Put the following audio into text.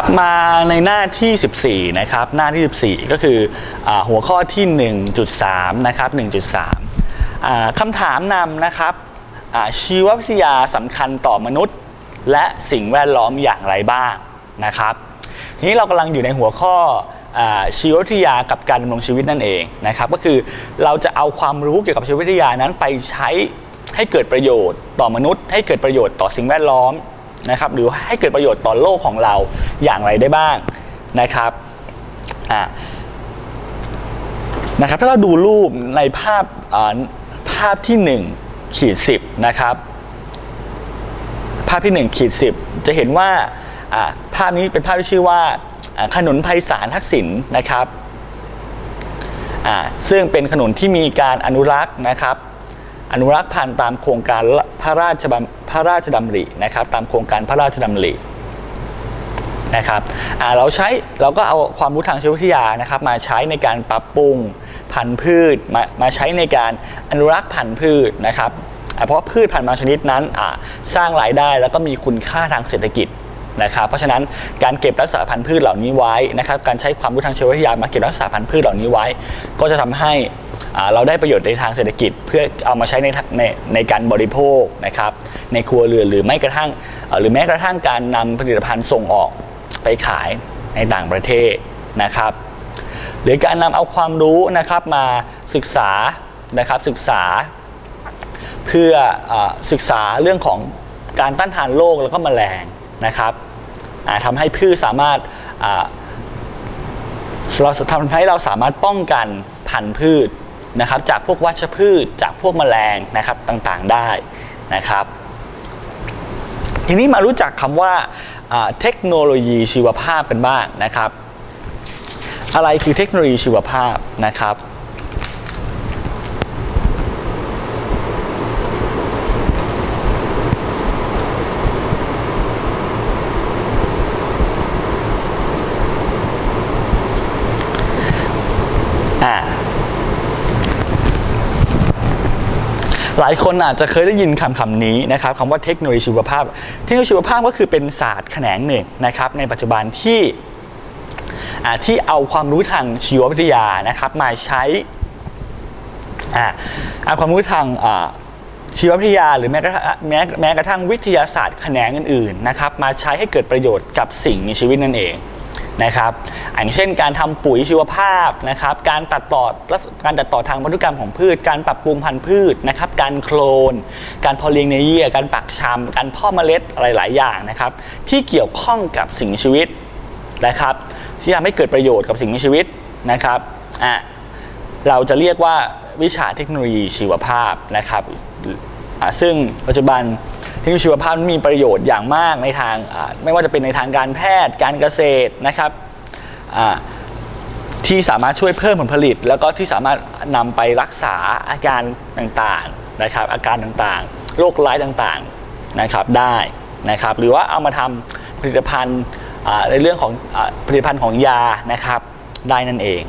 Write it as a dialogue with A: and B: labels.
A: ครับมาในหน้าที่ 14 นะครับ หน้าที่ 14 ก็คืออหัวข้อที่ 1.3 นะครับ 1.3อ่าคำถามนำนะครับชีววิทยาสำคัญต่อมนุษย์ และสิ่งแวดล้อมอย่างไรบ้างนะครับ ทีนี้เรากำลังอยู่ในหัวข้ออชีววิทยากับการดำรงชีวิตนั่นเองนะครับ ก็คือเราจะเอาความรู้เกี่ยวกับชีววิทยานั้นไปใช้ให้เกิดประโยชน์ต่อมนุษย์ ให้เกิดประโยชน์ต่อสิ่งแวดล้อม นะครับหรือให้เกิดประโยชน์ต่อโลกของเราอย่างไรได้บ้างนะครับอ่านะครับถ้าเราดูรูปในภาพอ่าภาพที่1ขีด10นะครับภาพที่1ขีด10 จะเห็นว่าอ่าภาพนี้เป็นภาพที่ชื่อว่าขนุนไพศาลทักษิณนะครับซึ่งเป็นขนุนที่มีการอนุรักษ์นะครับ อนุรักษ์พันธุ์ตามโครงการพระราชบัพระราชดำรินะครับ ตามโครงการพระราชดำรินะครับเราใช้เราก็เอาความรู้ทางชีววิทยานะครับ มาใช้ในการปรับปรุงพันธุ์พืชมามาใช้ในการอนุรักษ์พันธุ์พืชนะครับเพราะพืชพันธุ์บางชนิดนั้นสร้างรายได้แล้วก็มีคุณค่าทางเศรษฐกิจนะครับ เพราะฉะนั้นการเก็บรักษาพันธุ์พืชเหล่านี้ไว้นะครับ การใช้ความรู้ทางชีววิทยามาเก็บรักษาพันธุ์พืชเหล่านี้ไว้ ก็จะทำให้ เราได้ประโยชน์ในทางเศรษฐกิจ เพื่อเอามาใช้ในในในการบริโภคนะครับในครัวเรือนหรือไม่กระทั่งหรือแม้กระทั่งการนำผลิตภัณฑ์ส่งออกไปขายในต่างประเทศนะครับ หรือการนำเอาความรู้นะครับมาศึกษานะครับศึกษา เพื่ออศึกษาเรื่องของการต้านทานโรคแล้วก็แมลงนะครับอ่าทำให้พืชสามารถเราทำให้เราสามารถป้องกันพันธุ์พืช นะครับจากพวกวัชพืชจากพวกแมลงนะครับต่างๆได้นะครับ ทีนี้มารู้จักคำว่าเทคโนโลยีชีวภาพกันบ้างนะครับ อะไรคือเทคโนโลยีชีวภาพนะครับ หลายคนอาจจะเคยได้ยินคำคำนี้นะครับคำว่าเทคโนโลยีชีวภาพ เทคโนโลยีชีวภาพก็คือเป็นศาสตร์แขนงหนึ่งนะครับในปัจจุบันที่ที่เอาความรู้ทางชีววิทยานะครับมาใช้อาเอาความรู้ทางชีววิทยาหรือแม้กระทั่งแม้แม้กระทั่งวิทยาศาสตร์แขนงอื่นๆนะครับมาใช้ให้เกิดประโยชน์กับสิ่งมีชีวิตนั่นเอง นะครับอย่างเช่นการทำปุ๋ยชีวภาพนะครับการตัดต่อการตัดต่อทางพันธุกรรมของพืช การปรับปรุงพันธุ์พืชนะครับการโคลน การพอเลี้ยงในเยื่อการปักชำการพ่อเมล็ดอะไรหลายอย่างนะครับที่เกี่ยวข้องกับสิ่งมีชีวิตนะครับที่ทำให้เกิดประโยชน์กับสิ่งมีชีวิตนะครับอะเราจะเรียกว่าวิชาเทคโนโลยีชีวภาพนะครับ ซึ่งปัจจุบันเทคโนโลยีชีวภาพมีประโยชน์อย่างมากในทางไม่ว่าจะเป็นในทางการแพทย์ การเกษตรนะครับที่สามารถช่วยเพิ่มผลผลิต แล้วก็ที่สามารถนำไปรักษาอาการต่างๆนะครับ อาการต่างๆ โรคร้ายต่างๆนะครับได้นะครับ หรือว่าเอามาทำผลิตภัณฑ์ในเรื่องของอผลิตภัณฑ์ของยานะครับได้นั่นเอง